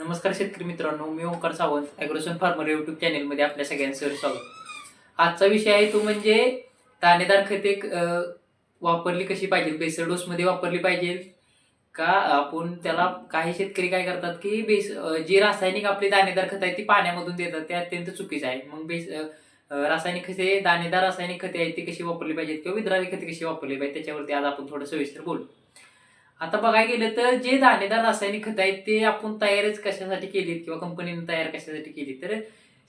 नमस्कार शेतकरी मित्रांनो मी Omkar Sawant Agrosan farmer YouTube चॅनेलमध्ये आपल्या सगळ्यांचं स्वागत. आजचा विषय आहे तो म्हणजे दाणेदार खते वापरली कशी पाहिजे? बेसर डोसमध्ये वापरली पाहिजे. का आपण त्याला काही शेतकरी काय करतात की बेस जी रासायनिक आपली दाणेदार खत आहे ती पाण्यामधून देतात ते अत्यंत चुकीचं आहे. मग बेस रासायनिक खते दाणेदार रासायनिक खते आहेत ती कशी वापरली पाहिजेत किंवा विद्रावी खते कशी वापरली पाहिजे त्याच्यावरती आज आपण थोडं सविस्तर बोलू. आता बघायला गेलं तर जे दाणेदार रासायनिक खत आहेत ते आपण तयारच कशासाठी केलीत किंवा कंपनीने तयार कशासाठी केली तर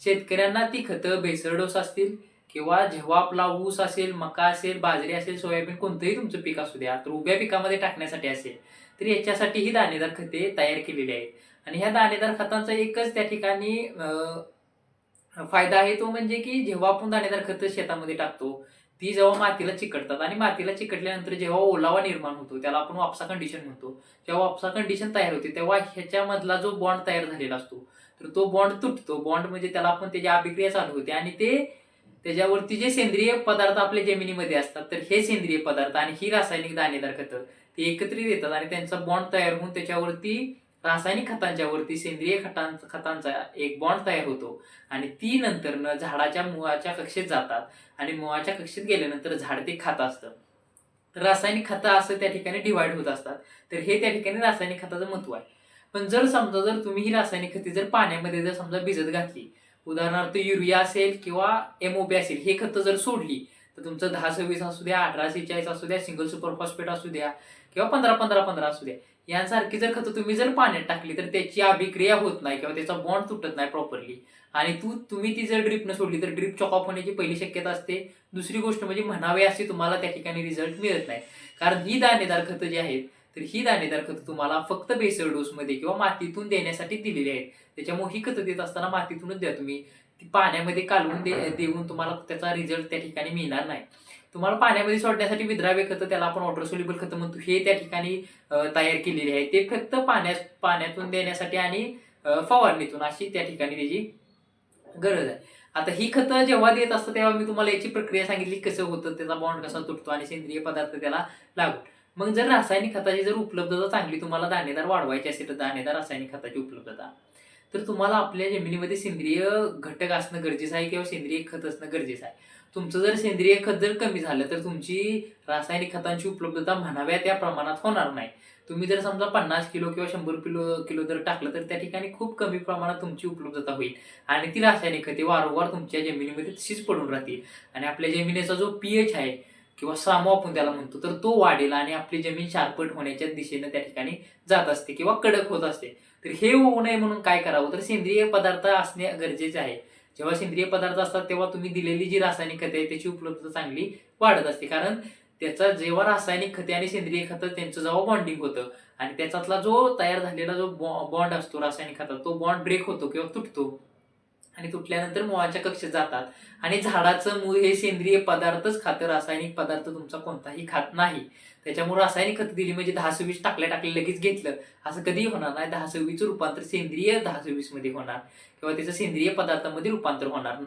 शेतकऱ्यांना ती खतं भेसरडोस असतील किंवा जेव्हा आपला ऊस असेल मका असेल बाजरी असेल सोयाबीन कोणतंही तुमचं पीक असू द्या तर उभ्या पिकामध्ये टाकण्यासाठी असेल तर याच्यासाठी ही दाणेदार खते तयार केलेली आहेत. आणि ह्या दाणेदार खतांचा एकच त्या ठिकाणी फायदा आहे तो म्हणजे की जेव्हा आपण दाणेदार खतं शेतामध्ये टाकतो ती जेव्हा मातीला चिकटतात आणि मातीला चिकटल्यानंतर जेव्हा ओलावा निर्माण होतो त्याला आपण वापसा कंडिशन म्हणतो. जेव्हा वापसा कंडिशन तयार होते तेव्हा ह्याच्यामधला जो बॉन्ड तयार झालेला असतो तर तो बॉन्ड तुटतो. बॉन्ड म्हणजे त्याला आपण त्याची अभिक्रिया चालू होते आणि ते त्याच्यावरती जे सेंद्रिय पदार्थ आपल्या जमिनीमध्ये असतात तर हे सेंद्रिय पदार्थ आणि ही रासायनिक दाणेदार खतं ते एकत्रित येतात आणि त्यांचा बॉन्ड तयार होऊन त्याच्यावरती रासायनिक खतांच्या वरती सेंद्रिय खतां खतांचा एक बॉन्ड तयार होतो. आणि ती नंतर झाडाच्या मुळाच्या कक्षेत जातात. आणि मुळाच्या कक्षेत गेल्यानंतर झाड ते खात असतं. तर रासायनिक खतं असं त्या ठिकाणी डिवाइड होत असतात. तर हे त्या ठिकाणी रासायनिक खताचं महत्त्व आहे. पण जर समजा जर तुम्ही ही रासायनिक खते जर पाण्यामध्ये जर समजा भिजत घातली उदाहरणार्थ युरिया असेल किंवा एमओपी असेल हे खतं जर सोडली तर तुमचं दहा सव्वीस असू द्या अठरा सेहेचाळीस असू द्या सिंगल सुपर फॉस्फेट असू द्या किंवा पंधरा पंधरा पंधरा असू द्या यांसारखी जर खतं तुम्ही जर पाण्यात टाकली तर त्याची अभिक्रिया होत नाही किंवा त्याचा बॉन्ड तुटत नाही प्रॉपरली आणि तू तुम्ही ती जर ड्रिपनं सोडली तर ड्रिप चॉकऑफ होण्याची पहिली शक्यता असते. दुसरी गोष्ट म्हणजे म्हणावे असे तुम्हाला त्या ठिकाणी रिझल्ट मिळत नाही. कारण ही दाणेदार खतं जी आहेत तर ही दाणेदार खतं तुम्हाला फक्त बेसर डोसमध्ये किंवा मातीतून देण्यासाठी दिलेली आहेत. त्याच्यामुळे ही खतं देत असताना मातीतूनच द्या तुम्ही. ती पाण्यामध्ये कालवून दे देऊन तुम्हाला त्याचा रिझल्ट त्या ठिकाणी मिळणार नाही. तुम्हाला पाण्यामध्ये सोडण्यासाठी विद्राव्य खतं त्याला आपण वॉटर सोल्युबल खतं म्हणतो. हे त्या ठिकाणी तयार केलेली आहे. ते फक्त पाण्यात पाण्यातून देण्यासाठी आणि फवारणीतून अशी त्या ठिकाणी त्याची गरज आहे. आता ही खतं जेव्हा देत असतं तेव्हा मी तुम्हाला याची प्रक्रिया सांगितली कसं होतं त्याचा बॉन्ड कसा तुटतो आणि सेंद्रिय पदार्थ त्याला लागून मग जर रासायनिक खताची जर उपलब्धता चांगली तुम्हाला दाणेदार वाढवायची असेल तर दाणेदार रासायनिक खताची उपलब्धता तर तुम्हाला आपल्या जमिनीमध्ये सेंद्रिय घटक असणं गरजेचं आहे किंवा सेंद्रिय खत असणं गरजेचं आहे. तुमचं जर सेंद्रिय खत जर कमी झालं तर तुमची रासायनिक खतांची उपलब्धता म्हणाव्या त्या प्रमाणात होणार नाही. तुम्ही जर समजा पन्नास किलो किंवा शंभर किलो किलो जर टाकलं तर त्या ठिकाणी खूप कमी प्रमाणात तुमची उपलब्धता होईल. आणि ती रासायनिक खते वारंवार तुमच्या जमिनीमध्ये तशीच पडून राहतील. आणि आपल्या जमिनीचा जो पीएच आहे किंवा सामो आपण त्याला म्हणतो तर तो वाढेल आणि आपली जमीन शार्पट होण्याच्या दिशेनं त्या ठिकाणी जात असते किंवा कडक होत असते. तर हे होऊ नये म्हणून काय करावं? तर सेंद्रिय पदार्थ असणे गरजेचे आहे. जेव्हा सेंद्रिय पदार्थ असतात तेव्हा तुम्ही दिलेली जी रासायनिक खते आहे त्याची उपलब्धता चांगली वाढत असते. कारण त्याचा जेव्हा रासायनिक खते आणि सेंद्रिय खतं त्यांचं जेव्हा बॉन्डिंग होतं आणि त्याच्यातला जो तयार झालेला जो बॉन्ड असतो रासायनिक खतात तो बॉन्ड ब्रेक होतो किंवा तुटतो. आणि तुटल्यानंतर मुळाच्या कक्षेत जातात. आणि झाडाचं मूळ हे सेंद्रिय पदार्थच खातं. रासायनिक पदार्थ तुमचा कोणताही खात नाही. त्याच्यामुळे रासायनिक खत दिली म्हणजे दहा सव्वीस टाकल्या टाकल्या लगेच घेतलं. असं कधीही होणार नाही. दहा सव्वीसचं रूपांतर सेंद्रिय दहा सव्वीसमध्ये होणार. किंवा त्याचं सेंद्रिय पदार्थामध्ये रूपांतर होणार.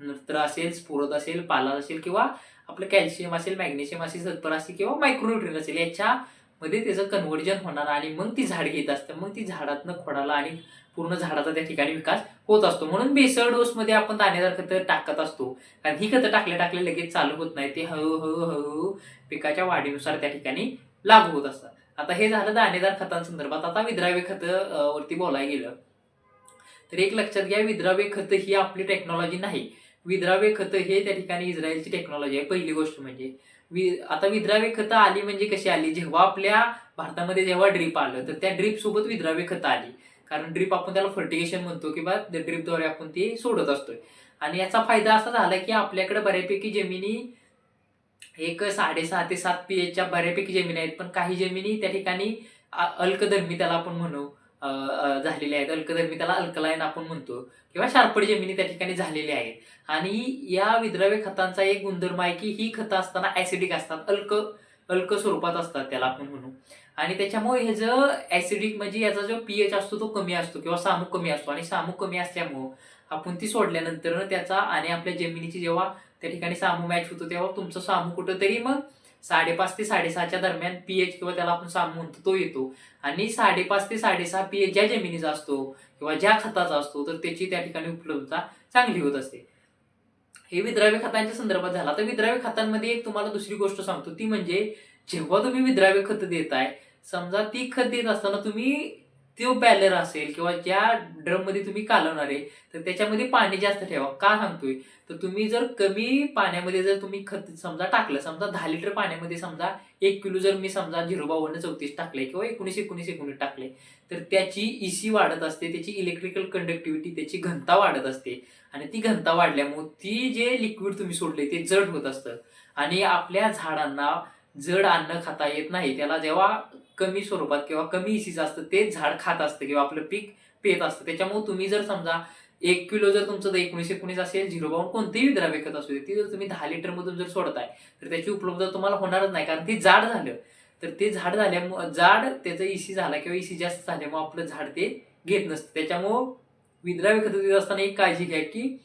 नत्र असेल स्फुरद असेल पाला असेल किंवा आपलं कॅल्शियम असेल मॅग्नेशियम असेल सल्फर असेल किंवा मायक्रोन्युट्रिन असेल याच्यामध्ये त्याचं कन्व्हर्जन होणार आणि मग ती झाड घेत असतं. मग ती झाडातनं खोडाला आणि पूर्ण झाडाचा त्या ठिकाणी विकास होत असतो. म्हणून बेसळ डोसमध्ये आपण दाणेदार खतं टाकत असतो. कारण ही खतं टाकल्या टाकल्या लगेच चालू होत नाही. ते हळूहळू हळूहळू पिकाच्या वाढीनुसार त्या ठिकाणी लागू होत असतात. आता हे झालं दाणेदार खतांसंदर्भात. आता विद्राव्य खतं वरती बोलायला गेलं तर एक लक्षात घ्या विद्राव्य खतं ही आपली टेक्नॉलॉजी नाही. विद्राव्य खतं हे त्या ठिकाणी इस्रायलची टेक्नॉलॉजी आहे. पहिली गोष्ट म्हणजे वि आता विद्राव्य खतं आली म्हणजे कशी आली? जेव्हा आपल्या भारतामध्ये जेव्हा ड्रीप आलं तर त्या ड्रीप सोबत विद्राव्य खतं आली. कारण ड्रीप आपण त्याला फर्टिगेशन म्हणतो किंवा ड्रीपद्वारे आपण ते सोडत असतोय. आणि याचा फायदा असा झाला की आपल्याकडे बऱ्यापैकी जमिनी एक साडेसहा ते सात पी एचच्या बऱ्यापैकी जमिनी आहेत पण काही जमिनी त्या ठिकाणी अल्कधर्मी त्याला आपण म्हणू झालेल्या आहेत. अल्कधर्मी त्याला अल्कलाईन आपण म्हणतो किंवा शार्पड जमिनी त्या ठिकाणी झालेल्या आहेत. आणि या विद्राव्य खतांचा एक गुणधर्म आहे की ही खतं असताना ऍसिडिक असतात अल्क अल्क स्वरूपात असतात त्याला आपण म्हणू. आणि त्याच्यामुळे हे जो ऍसिडिक म्हणजे याचा जो पीएच असतो तो कमी असतो किंवा सामूक कमी असतो. आणि सामूक कमी असल्यामुळं आपण ती सोडल्यानंतर त्याचा आणि आपल्या जमिनीची जेव्हा त्या ठिकाणी सामू मॅच होतो तेव्हा तुमचं सामू कुठंतरी मग साडेपाच ते साडेसहाच्या दरम्यान पीएच किंवा त्याला आपण सामू म्हणतो तो येतो. आणि साडेपाच ते साडेसहा पीएच ज्या जमिनीचा असतो किंवा ज्या खताचा असतो तर त्याची त्या ठिकाणी उपलब्धता चांगली होत असते. हे विद्राव्य खतांच्या संदर्भात झाला. तर विद्राव्य खतांमध्ये एक तुम्हाला दुसरी गोष्ट सांगतो. ती म्हणजे जेव्हा तुम्ही विद्राव्य खत देताय समजा ती खत देत असताना तुम्ही तो बॅलर असेल किंवा ज्या ड्रममध्ये तुम्ही कालवणार आहे तर त्याच्यामध्ये पाणी जास्त ठेवा. का सांगतोय? तर तुम्ही जर कमी पाण्यामध्ये जर तुम्ही खत समजा टाकलं समजा दहा लिटर पाण्यामध्ये समजा एक किलो जर मी समजा झिरो बावन्न चौतीस टाकले किंवा एकोणीस एकोणीस एकोणीस टाकले तर त्याची इसी वाढत असते त्याची इलेक्ट्रिकल कंडक्टिव्हिटी त्याची घनता वाढत असते. आणि ती घनता वाढल्यामुळे ती जे लिक्विड तुम्ही सोडले ते जड होत असतं. आणि आपल्या झाडांना जड अन्न खाता येत नाही त्याला जेव्हा कमी स्वरूपात किंवा कमी इसीचं असतं ते झाड खात असतं किंवा आपलं पीक पेत असतं. त्याच्यामुळे तुम्ही जर समजा एक किलो जर तुमचं जर एकोणीस एकोणीस असेल झिरो बावन्न कोणतेही विद्राव्य खत असू दे ती जर तुम्ही दहा लिटर मधून जर सोडताय तर त्याची उपलब्धता तुम्हाला होणारच नाही. कारण ते जाड झालं. तर ते झाड झाल्यामुळे जाड त्याचं इसी झाला किंवा इसी जास्त झाल्यामुळे आपलं झाड ते घेत नसतं. त्याच्यामुळं विद्राव्य खत देत असताना एक काळजी घ्या की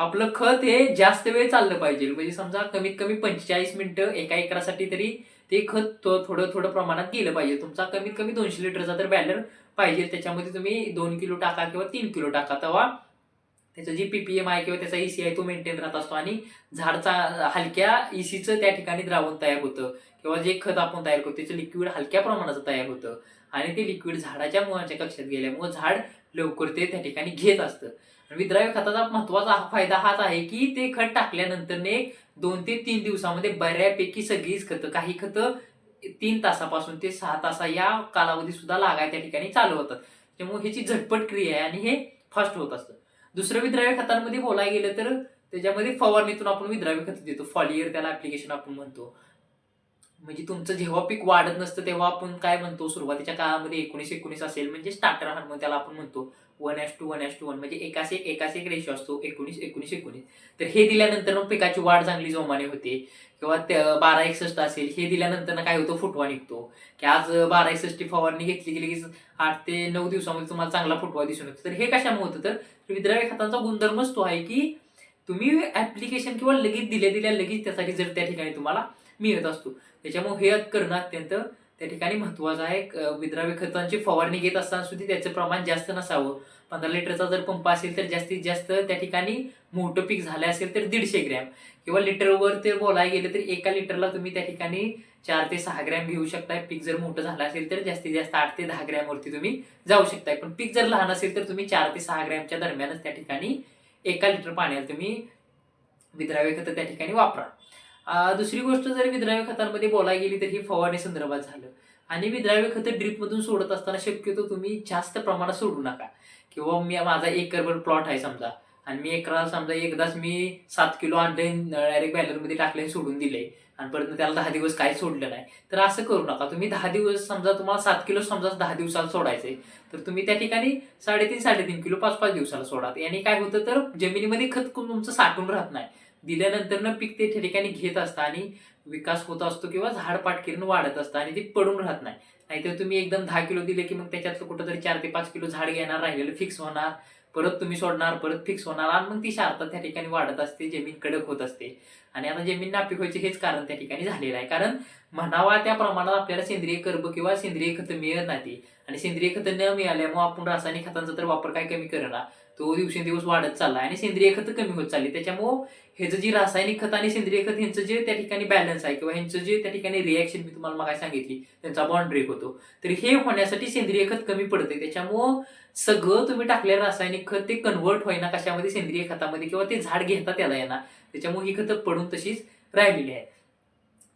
आपलं खत हे जास्त वेळ चाललं पाहिजे. म्हणजे समजा कमीत कमी पंचेचाळीस मिनिटं एका एकरासाठी तरी ते खत थोडं थोडं प्रमाणात गेलं पाहिजे. तुमचा कमीत कमी दोनशे लिटरचा तर बॅलर पाहिजे. त्याच्यामध्ये तुम्ही दोन किलो टाका किंवा तीन किलो टाका. तेव्हा त्याचं जी पीपीएम आहे किंवा त्याचा इसी आहे तो मेंटेन राहत असतो आणि झाडचा हलक्या इसीचं त्या ठिकाणी द्रावण तयार होतं. किंवा जे खत आपण तयार करतो त्याचं लिक्विड हलक्या प्रमाणाचं तयार होतं. आणि ते लिक्विड झाडाच्या मुळाच्या कक्षात गेल्यामुळे झाड लवकर ते त्या ठिकाणी घेत असतं. विद्राव्य खताचा महत्त्वाचा हा फायदा हाच आहे की ते खत टाकल्यानंतर दोन ते तीन दिवसामध्ये बऱ्यापैकी सगळीच खतं काही खतं तीन तासापासून ते सहा तासा या कालावधी सुद्धा लागाय त्या ठिकाणी चालू होतात. त्यामुळे ह्याची झटपट क्रिया आहे आणि हे फास्ट होत असतं. दुसरं विद्राव्य खतांमध्ये बोलायला गेलं तर त्याच्यामध्ये फवारणीतून आपण विद्राव्य खत देतो. फॉलियर त्याला ऍप्लिकेशन आपण म्हणतो. म्हणजे तुमचं जेव्हा पीक वाढत नसतं तेव्हा आपण काय म्हणतो सुरुवातीच्या काळामध्ये एकोणीस एकोणीस असेल म्हणजे स्टार्टर हार्मोन त्याला आपण म्हणतो one S two one S two one म्हणजे एकाशे एकाशे एक रेशो असतो एकोणीस एकोणीस एकोणीस. तर हे दिल्यानंतर मग पिकाची वाढ चांगली जोमाने होते. किंवा त्या बारा एकसष्ट असेल हे दिल्यानंतर काय होतं फुटवा निघतो. की आज बारा एकसष्टी फवारणी घेतली गेली की आठ ते नऊ दिवसामध्ये तुम्हाला चांगला फुटवा दिसून येतो. तर हे कशामुळे होतं? तर विद्राव्य खतांचा गुणधर्मच तो आहे की तुम्ही ऍप्लिकेशन किंवा लगेच दिल्या दिल्या लगेच त्यासाठी जर त्या ठिकाणी तुम्हाला मिळत असतो. त्याच्यामुळे हे करणं अत्यंत त्या ठिकाणी महत्वाचं आहे. विद्राव्य खतांची फवारणी घेत असताना सुद्धा त्याचं प्रमाण जास्त नसावं. पंधरा लिटरचा जर पंप असेल तर जास्तीत जास्त त्या ठिकाणी मोठं पीक झालं असेल तर दीडशे ग्रॅम. किंवा लिटरवर ते बोलायला गेलं तर एका लिटरला तुम्ही त्या ठिकाणी चार ते सहा ग्रॅम घेऊ शकताय. पीक जर मोठं झालं असेल तर जास्तीत जास्त आठ ते दहा ग्रॅमवरती तुम्ही जाऊ शकताय. पण पीक जर लहान असेल तर तुम्ही चार ते सहा ग्रॅमच्या दरम्यानच त्या ठिकाणी एका लिटर पाण्याला तुम्ही विद्राव्य खतं त्या ठिकाणी वापरा. दुसरी गोष्ट जर विद्राव्य खतांमध्ये बोलायला गेली तर ही फवारणी संदर्भात झालं. आणि विद्राव्य खतं ड्रीपमधून सोडत असताना शक्यतो तुम्ही जास्त प्रमाणात सोडू नका. किंवा मी माझा एकरभर प्लॉट आहे समजा. आणि मी एकरा समजा एकदाच मी सात किलो अंडे डायरेक्ट बॅलरमध्ये टाकले सोडून दिले. आणि परत त्याला दहा दिवस काही सोडलं नाही. तर असं करू नका. तुम्ही दहा दिवस समजा तुम्हाला सात किलो समजा दहा दिवसाला सोडायचे. तर तुम्ही त्या ठिकाणी साडेतीन साडेतीन किलो पाच पाच दिवसाला सोडा. याने काय होतं तर जमिनीमध्ये खत तुमचं साठून राहत नाही. दिल्यानंतर ना पीक ते त्या ठिकाणी घेत असतं आणि विकास होत असतो किंवा झाड पाटकिरण वाढत असतं आणि ते पडून राहत नाही. नाहीतर तुम्ही एकदम दहा किलो दिले की मग त्याच्यातलं कुठंतरी चार ते पाच किलो झाड घेणार राहिलेलं फिक्स होणार. परत तुम्ही सोडणार परत फिक्स होणार आणि मग ती शारता त्या ठिकाणी वाढत असते जमीन कडक होत असते. आणि आता जमीन नापीक व्हायचे हेच कारण त्या ठिकाणी झालेलं आहे. कारण म्हणावा त्या प्रमाणात आपल्याला सेंद्रिय कर्ब किंवा सेंद्रिय खतं मिळत नाही. आणि सेंद्रिय खतं न मिळाल्यामुळे आपण रासायनिक खतांचा तर वापर काय कमी करणार? तो दिवसेंदिवस वाढत चालला आणि सेंद्रिय खत कमी होत चालली. त्याच्यामुळं ह्याचं जे रासायनिक खत आणि सेंद्रिय खत ह्यांचं जे त्या ठिकाणी बॅलन्स आहे किंवा ह्यांचं जे त्या ठिकाणी रिॲक्शन मी तुम्हाला मागाय सांगितली त्यांचा बॉन्ड ब्रेक होतो. तर हे होण्यासाठी सेंद्रिय खत कमी पडते त्याच्यामुळं सगळं तुम्ही टाकलेलं रासायनिक खत ते कन्वर्ट होईना कशामध्ये सेंद्रिय खतामध्ये किंवा ते झाड घेता त्याला येणार. त्याच्यामुळे ही खतं पडून तशीच राहिलेली आहे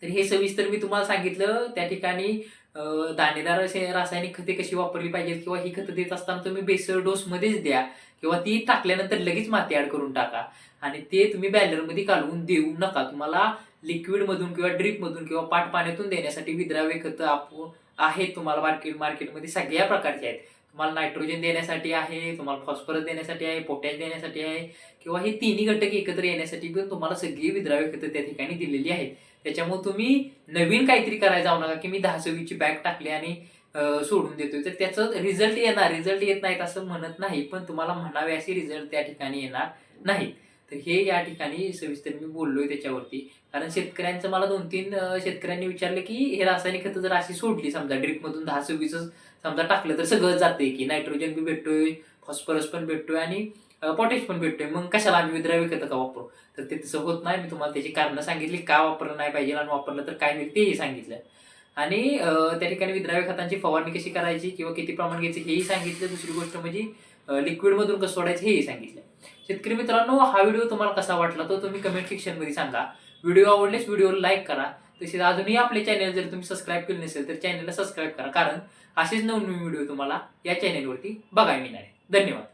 तर हे सविस्तर मी तुम्हाला सांगितलं. त्या ठिकाणी दाणेदार असे रासायनिक खते कशी वापरली पाहिजेत किंवा ही खतं देत असताना तुम्ही बेसर डोसमध्येच द्या किंवा ती टाकल्यानंतर लगेच माती ऍड करून टाका. आणि ते तुम्ही बॅलरमध्ये काढून देऊ नका. तुम्हाला लिक्विड मधून किंवा ड्रीप मधून किंवा पाट पाण्यातून देण्यासाठी विद्रावे खतं आपण आहेत. तुम्हाला मार्केट मार्केटमध्ये सगळ्या प्रकारचे आहेत. तुम्हाला नायट्रोजन देण्यासाठी आहे तुम्हाला फॉस्फरस देण्यासाठी आहे पोटॅश देण्यासाठी आहे किंवा हे तिन्ही घटक एकत्र येण्यासाठी पण तुम्हाला सगळी विद्राव्य खतं त्या ठिकाणी दिलेली आहेत. त्याच्यामुळे तुम्ही नवीन काहीतरी करायला जाऊ नका की मी दहा सव्वीची बॅग टाकली आणि सोडून देतोय. तर त्याचं रिझल्ट येणार रिझल्ट येत नाहीत असं म्हणत नाही पण तुम्हाला म्हणावे असे रिझल्ट त्या ठिकाणी येणार नाहीत. तर हे या ठिकाणी सविस्तर मी बोललोय त्याच्यावरती. कारण शेतकऱ्यांचं मला दोन तीन शेतकऱ्यांनी विचारलं की हे रासायनिक खतं जर अशी सोडली समजा ड्रिपमधून दहा सव्वीस समजा टाकलं तर सगळं जाते की नायट्रोजन बी भेटतोय फॉस्फरस पण भेटतोय आणि पॉटॅश पण भेटतोय. मग कशाला आम्ही विद्राव्य खतं का वापरू? तर ते तसं होत नाही. मी तुम्हाला त्याची कारणं सांगितली का वापरलं नाही पाहिजे आणि वापरलं तर काय मिळेल तेही सांगितलं. आणि त्या ठिकाणी विद्राव्य खतांची फवारणी कशी करायची किंवा किती प्रमाण घ्यायचं हेही सांगितलं. दुसरी गोष्ट म्हणजे लिक्विडमधून कसं सोडायचं हेही सांगितलं. शेतकरी मित्रांनो हा व्हिडिओ तुम्हाला कसा वाटला तो तुम्ही कमेंट सेक्शनमध्ये सांगा. व्हिडिओ आवडल्यास व्हिडिओला लाईक करा. तसेच अजूनही आपले चॅनल जर तुम्ही सबस्क्राईब केले नसेल तर चॅनलला सबस्क्राईब करा. कारण असेच नवनवीन व्हिडिओ तुम्हाला या चॅनलवरती बघायला मिळणार आहे. धन्यवाद.